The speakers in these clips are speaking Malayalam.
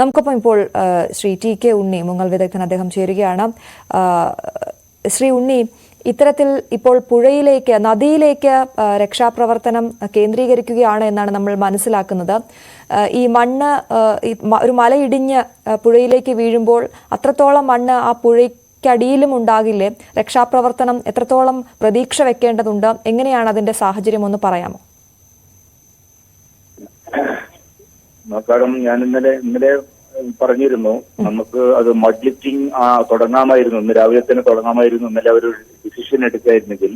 നമുക്കൊപ്പം ഇപ്പോൾ ശ്രീ ടി കെ ഉണ്ണി മുങ്ങൽ വിദഗ്ധൻ അദ്ദേഹം ചേരുകയാണ്. ശ്രീ ഉണ്ണി ഇത്തരത്തിൽ ഇപ്പോൾ പുഴയിലേക്ക് നദിയിലേക്ക് രക്ഷാപ്രവർത്തനം കേന്ദ്രീകരിക്കുകയാണ് എന്നാണ് നമ്മൾ മനസ്സിലാക്കുന്നത്. ഈ മണ്ണ് ഒരു മലയിടിഞ്ഞ് പുഴയിലേക്ക് വീഴുമ്പോൾ അത്രത്തോളം മണ്ണ് ആ പുഴയ്ക്കടിയിലും ഉണ്ടാകില്ലേ? രക്ഷാപ്രവർത്തനം എത്രത്തോളം പ്രതീക്ഷ വെക്കേണ്ടതുണ്ട്? എങ്ങനെയാണ് അതിന്റെ സാഹചര്യം? ഒന്ന് പറയാമോ? കാരണം ഞാൻ ഇന്നലെ ഇന്നലെ പറഞ്ഞിരുന്നു. നമുക്ക് അത് മഡ് ലിഫ്റ്റിംഗ് തുടങ്ങാമായിരുന്നു. ഇന്ന് രാവിലെ തന്നെ തുടങ്ങാമായിരുന്നു ഇന്നലെ ഒരു ഡിസിഷൻ എടുക്കായിരുന്നെങ്കിൽ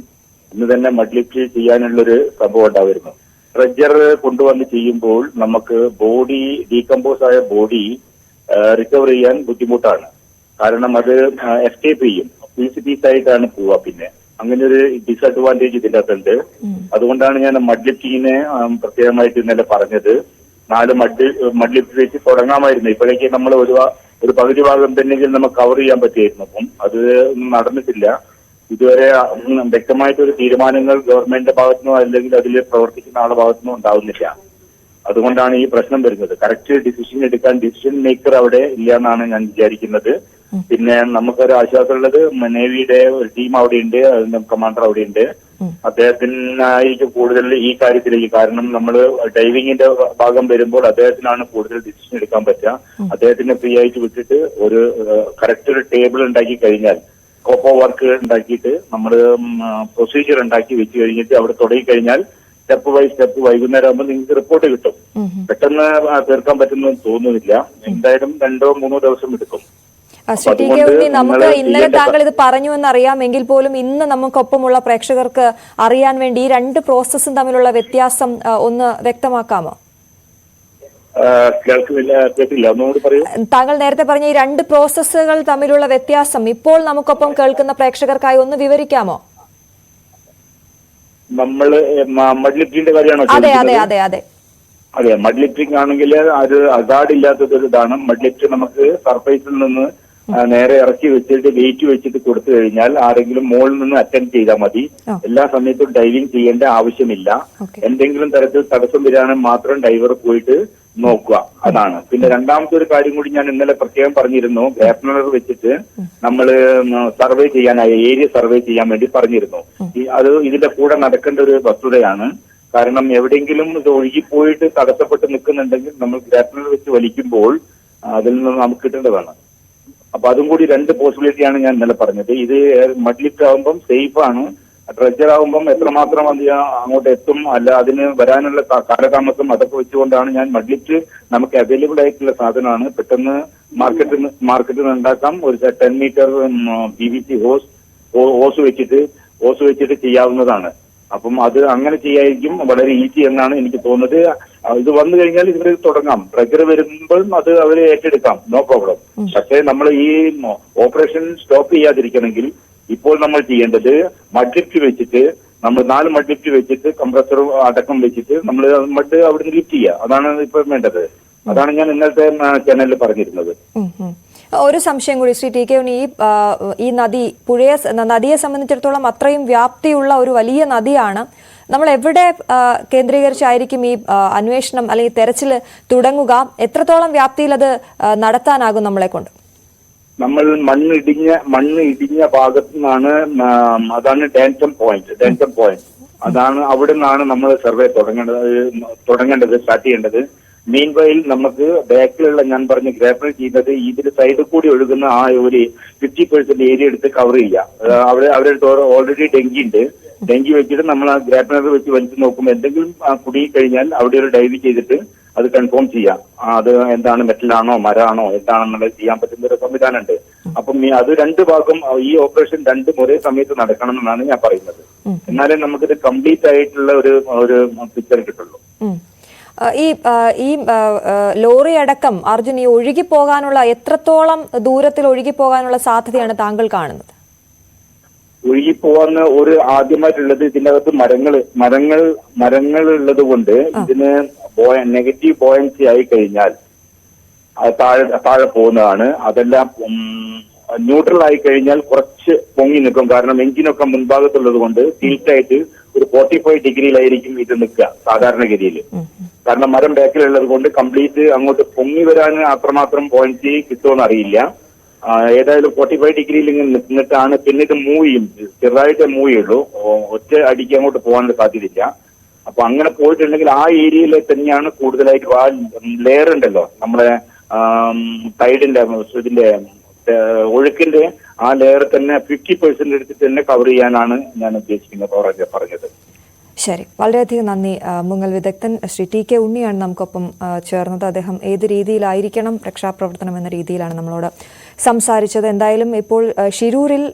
ഇന്ന് തന്നെ മഡ് ലിഫ്റ്റ് ചെയ്യാനുള്ളൊരു സംഭവം ഉണ്ടാവുമായിരുന്നു ട്രെജർ കൊണ്ടുവന്ന് ചെയ്യുമ്പോൾ നമുക്ക് ബോഡി ഡീകമ്പോസ് ആയ ബോഡി റിക്കവർ ചെയ്യാൻ ബുദ്ധിമുട്ടാണ്. കാരണം അത് എസ്കേപ്പ് ചെയ്യും. പീസ് പീസ് ആയിട്ടാണ് പോവുക പിന്നെ. അങ്ങനെ ഒരു ഡിസഡ്വാന്റേജ് ഇതിന്റെ അകത്തുണ്ട് അതുകൊണ്ടാണ് ഞാൻ മഡ് ലിഫ്റ്റിങ്ങിനെ പ്രത്യേകമായിട്ട് ഇന്നലെ പറഞ്ഞത്. നാല് മഡ് മഡ് ലിഫ്റ്റ് വെച്ച് തുടങ്ങാമായിരുന്നു. ഇപ്പോഴേക്ക് നമ്മൾ ഒരു ഒരു പകുതി ഭാഗം തന്നെങ്കിൽ നമുക്ക് കവർ ചെയ്യാൻ പറ്റിയായിരുന്നു. അപ്പം അത് നടന്നിട്ടില്ല. ഇതുവരെ വ്യക്തമായിട്ടൊരു തീരുമാനങ്ങൾ ഗവൺമെന്റിന്റെ ഭാഗത്തുനിന്നോ അല്ലെങ്കിൽ അതിൽ പ്രവർത്തിക്കുന്ന ആളുടെ ഭാഗത്തുനിന്നോ ഉണ്ടാവുന്നില്ല. അതുകൊണ്ടാണ് ഈ പ്രശ്നം വരുന്നത്. കറക്റ്റ് ഡിസിഷൻ എടുക്കാൻ ഡിസിഷൻ മേക്കർ അവിടെ ഇല്ല എന്നാണ് ഞാൻ വിചാരിക്കുന്നത്. പിന്നെ നമുക്കൊരു ആശ്വാസമുള്ളത് നേവിയുടെ ഒരു ടീം അവിടെയുണ്ട് അതിന്റെ കമാൻഡർ അവിടെയുണ്ട് അദ്ദേഹത്തിനായിരിക്കും കൂടുതൽ ഈ കാര്യത്തിലേക്ക് കാരണം നമ്മൾ ഡൈവിങ്ങിന്റെ ഭാഗം വരുമ്പോൾ അദ്ദേഹത്തിനാണ് കൂടുതൽ ഡിസിഷൻ എടുക്കാൻ പറ്റുക. അദ്ദേഹത്തിന് ഫ്രീ ആയിട്ട് വിട്ടിട്ട് ഒരു കറക്റ്റ് ഒരു ടേബിൾ ഉണ്ടാക്കി കഴിഞ്ഞാൽ കോപ്പോ വർക്ക് ഉണ്ടാക്കിയിട്ട് നമ്മൾ പ്രൊസീജിയർ ഉണ്ടാക്കി വെച്ച് കഴിഞ്ഞിട്ട് അവിടെ തുടങ്ങി കഴിഞ്ഞാൽ സ്റ്റെപ്പ് ബൈ സ്റ്റെപ്പ് വൈകുന്നേരം ആകുമ്പോൾ നിങ്ങൾക്ക് റിപ്പോർട്ട് കിട്ടും. പെട്ടെന്ന് തീർക്കാൻ പറ്റുമെന്ന് തോന്നുന്നില്ല. എന്തായാലും രണ്ടോ മൂന്നോ ദിവസം എടുക്കും. നമുക്ക് ഇന്നലെ താങ്കൾ ഇത് പറഞ്ഞു എന്നറിയാം എങ്കിൽ പോലും ഇന്ന് നമുക്കൊപ്പമുള്ള പ്രേക്ഷകർക്ക് അറിയാൻ വേണ്ടി ഈ രണ്ട് പ്രോസസ്സും തമ്മിലുള്ള വ്യത്യാസം ഒന്ന് വ്യക്തമാക്കാമോ? താങ്കൾ നേരത്തെ പറഞ്ഞ ഈ രണ്ട് പ്രോസസ്സുകൾ തമ്മിലുള്ള വ്യത്യാസം ഇപ്പോൾ നമുക്കൊപ്പം കേൾക്കുന്ന പ്രേക്ഷകർക്കായി ഒന്ന് വിവരിക്കാമോ? നമ്മൾ മഡ് ലിഫ്റ്റിന്റെ കാര്യമാണോ അതെ അതെ അതെ അതെ. അതെ മഡ് ലിഫ്റ്റിംഗ് ആണെങ്കിൽ അത് അസാഡ് ഇല്ലാത്തത് ഒരു ഇതാണ്. മഡ്ലിറ്റ് നമുക്ക് സർഫേസിൽ നിന്ന് നേരെ ഇറക്കി വെച്ചിട്ട് വെയിറ്റ് വെച്ചിട്ട് കൊടുത്തു കഴിഞ്ഞാൽ ആരെങ്കിലും മുകളിൽ നിന്ന് അറ്റൻഡ് ചെയ്താൽ മതി. എല്ലാ സമയത്തും ഡൈവിംഗ് ചെയ്യേണ്ട ആവശ്യമില്ല. എന്തെങ്കിലും തരത്തിൽ തടസ്സം വരാനും മാത്രം ഡൈവർ പോയിട്ട് നോക്കുക. അതാണ്. പിന്നെ രണ്ടാമത്തെ ഒരു കാര്യം കൂടി ഞാൻ ഇന്നലെ പ്രത്യേകം പറഞ്ഞിരുന്നു. ഗ്രാപ്നർ വെച്ചിട്ട് നമ്മൾ സർവേ ചെയ്യാനായി ഏരിയ സർവേ ചെയ്യാൻ വേണ്ടി പറഞ്ഞിരുന്നു. അത് ഇതിന്റെ കൂടെ നടക്കേണ്ട ഒരു വസ്തുതയാണ്. കാരണം എവിടെയെങ്കിലും ഇത് ഒഴുകിപ്പോയിട്ട് തടസ്സപ്പെട്ട് നിൽക്കുന്നുണ്ടെങ്കിൽ നമ്മൾ ഗ്രാപ്നർ വെച്ച് വലിക്കുമ്പോൾ അതിൽ നിന്ന് നമുക്ക് കിട്ടേണ്ടതാണ്. അപ്പൊ അതും കൂടി രണ്ട് പോസിബിലിറ്റിയാണ് ഞാൻ ഇന്നലെ പറഞ്ഞത്. ഇത് മഡ് ലിഫ്റ്റ് ആകുമ്പം സേഫ് ആണ്. ട്രെജർ ആകുമ്പം എത്രമാത്രം അത് അങ്ങോട്ട് എത്തും അല്ല അതിന് വരാനുള്ള കാലതാമസം അതൊക്കെ വെച്ചുകൊണ്ടാണ് ഞാൻ മഡ്ലിറ്റ് നമുക്ക് അവൈലബിൾ ആയിട്ടുള്ള സാധനമാണ്. പെട്ടെന്ന് മാർക്കറ്റിൽ മാർക്കറ്റിൽ നിന്ന് ഉണ്ടാക്കാം. ഒരു ten metre P V C hose hose വെച്ചിട്ട് ഹോസ് വെച്ചിട്ട് ചെയ്യാവുന്നതാണ്. അപ്പം അത് അങ്ങനെ ചെയ്യായിരിക്കും വളരെ ഈസി എന്നാണ് എനിക്ക് തോന്നുന്നത്. ഇത് വന്നു കഴിഞ്ഞാൽ ഇവർ തുടങ്ങാം. ഡ്രഗർ വരുമ്പോഴും അത് അവർ ഏറ്റെടുക്കാം. നോ പ്രോബ്ലം പക്ഷേ നമ്മൾ ഈ ഓപ്പറേഷൻ സ്റ്റോപ്പ് ചെയ്യാതിരിക്കണമെങ്കിൽ ഇപ്പോൾ നമ്മൾ ചെയ്യേണ്ടത് മഡ്ലിഫ്റ്റ് വെച്ചിട്ട് നമ്മൾ നാല് മഡ്ലിഫ്റ്റ് വെച്ചിട്ട് കംപ്രസർ അടക്കം വെച്ചിട്ട് നമ്മൾ മഡ് അവിടെ നിന്ന് ലിഫ്റ്റ് ചെയ്യുക അതാണ് ഇപ്പൊ വേണ്ടത്. അതാണ് ഞാൻ ഇന്നത്തെ ചാനലിൽ പറഞ്ഞിരുന്നത്. ഒരു സംശയം കൂടി ശ്രീ ടി കെ ഉണ്ണി ഈ ഈ നദി പുഴയെ നദിയെ സംബന്ധിച്ചിടത്തോളം അത്രയും വ്യാപ്തിയുള്ള ഒരു വലിയ നദിയാണ്. നമ്മൾ എവിടെ കേന്ദ്രീകരിച്ചായിരിക്കും ഈ അന്വേഷണം അല്ലെങ്കിൽ തെരച്ചിൽ തുടങ്ങുക? എത്രത്തോളം വ്യാപ്തിയിൽ അത് നടത്താനാകും നമ്മളെ കൊണ്ട്? നമ്മൾ മണ്ണ് ഇടിഞ്ഞ മണ്ണ് ഇടിഞ്ഞ ഭാഗത്തു നിന്നാണ് അതാണ് ഡാൻസം പോയിന്റ് ഡാൻസം പോയിന്റ്. അതാണ് അവിടെ നിന്നാണ് നമ്മൾ സർവേ തുടങ്ങേണ്ടത് തുടങ്ങേണ്ടത് സ്റ്റാർട്ട് ചെയ്യേണ്ടത്. മീൻ വയിൽ നമുക്ക് ബാക്കിലുള്ള ഞാൻ പറഞ്ഞ ഗ്രാഫിൽ ചെയ്യുന്നത് ഇതിൽ സൈഡിൽ കൂടി ഒഴുകുന്ന ആ ഒരു ഫിഫ്റ്റി പെർസെന്റ് ഏരിയ എടുത്ത് കവർ ചെയ്യുക. അവിടെ അവരുടെ ഓൾറെഡി ഡെങ്കി ഉണ്ട്. ഡെങ്കി വെച്ചിട്ട് നമ്മൾ ആ ഗ്രാഫിനർ വെച്ച് വലിച്ചു നോക്കുമ്പോൾ എന്തെങ്കിലും കുടുങ്ങി കഴിഞ്ഞാൽ അവിടെ ഒരു ഡൈവ് ചെയ്തിട്ട് അത് കൺഫേം ചെയ്യാം. അത് എന്താണ് മെറ്റലാണോ മരാണോ എന്താണെന്നുള്ളത് ചെയ്യാൻ പറ്റുന്ന ഒരു സംവിധാനമുണ്ട് അപ്പം ഈ അത് രണ്ട് ഭാഗം ഈ ഓപ്പറേഷൻ രണ്ടും ഒരേ സമയത്ത് നടക്കണം എന്നാണ് ഞാൻ പറയുന്നത്. എന്നാലേ നമുക്കിത് കംപ്ലീറ്റ് ആയിട്ടുള്ള ഒരു ഒരു പിക്ചർ കിട്ടുള്ളൂ. ഈ ഈ ലോറി അടക്കം അർജുൻ ഈ ഒഴുകി പോകാനുള്ള എത്രത്തോളം ദൂരത്തിൽ ഒഴുകി പോകാനുള്ള സാധ്യതയാണ് താങ്കൾ കാണുന്നത്? ഒഴുകി പോകാന്ന് ഒരു ആദ്യമായിട്ടുള്ളത് ഇതിനകത്ത് മരങ്ങൾ മരങ്ങൾ മരങ്ങൾ ഉള്ളത് കൊണ്ട് ഇതിന് നെഗറ്റീവ് ബോയൻസി ആയി കഴിഞ്ഞാൽ അത് താഴെ താഴെ പോകുന്നതാണ്. അതെല്ലാം ന്യൂട്രൽ ആയി കഴിഞ്ഞാൽ കുറച്ച് പൊങ്ങി നിൽക്കും. കാരണം എഞ്ചിനൊക്കെ മുൻഭാഗത്തുള്ളത് കൊണ്ട് തീർച്ചയായിട്ട് ഒരു ഫോർട്ടി ഫൈവ് ഡിഗ്രിയിലായിരിക്കും ഇത് നിൽക്കുക സാധാരണഗതിയിൽ. കാരണം മരം ബാക്കിലുള്ളത് കൊണ്ട് കംപ്ലീറ്റ് അങ്ങോട്ട് പൊങ്ങി വരാൻ അത്രമാത്രം പോയിന്റ് കിട്ടുമെന്ന് അറിയില്ല. ഏതായാലും ഫോർട്ടി ഫൈവ് ഡിഗ്രിയിൽ ഇങ്ങനെ നിന്നിട്ടാണ് പിന്നീട് ഇത് മൂവ് ചെയ്യും. ചെറുതായിട്ട് മൂവ് ചെയ്യുള്ളൂ. ഒറ്റ അടിക്ക് അങ്ങോട്ട് പോകാനുള്ള സാധ്യതയില്ല. അപ്പൊ അങ്ങനെ പോയിട്ടുണ്ടെങ്കിൽ ആ ഏരിയയിൽ തന്നെയാണ് കൂടുതലായിട്ട് ആ ലെയർ ഉണ്ടല്ലോ. നമ്മളെ ടൈഡിന്റെ ഇതിന്റെ ഒഴുക്കിന്റെ ആ ലെയർ തന്നെ ഫിഫ്റ്റി പെർസെന്റ് എടുത്തിട്ട് തന്നെ കവർ ചെയ്യാനാണ് ഞാൻ ഉദ്ദേശിക്കുന്നത് പറഞ്ഞ പറഞ്ഞത്. ശരി. വളരെയധികം നന്ദി മുങ്ങൽ വിദഗ്ധൻ. ശ്രീ ടി കെ ഉണ്ണിയാണ് നമുക്കൊപ്പം ചേർന്നത്. അദ്ദേഹം ഏത് രീതിയിലായിരിക്കണം രക്ഷാപ്രവർത്തനം എന്ന രീതിയിലാണ് നമ്മളോട് സംസാരിച്ചത്. എന്തായാലും ഇപ്പോൾ ഷിരൂരിൽ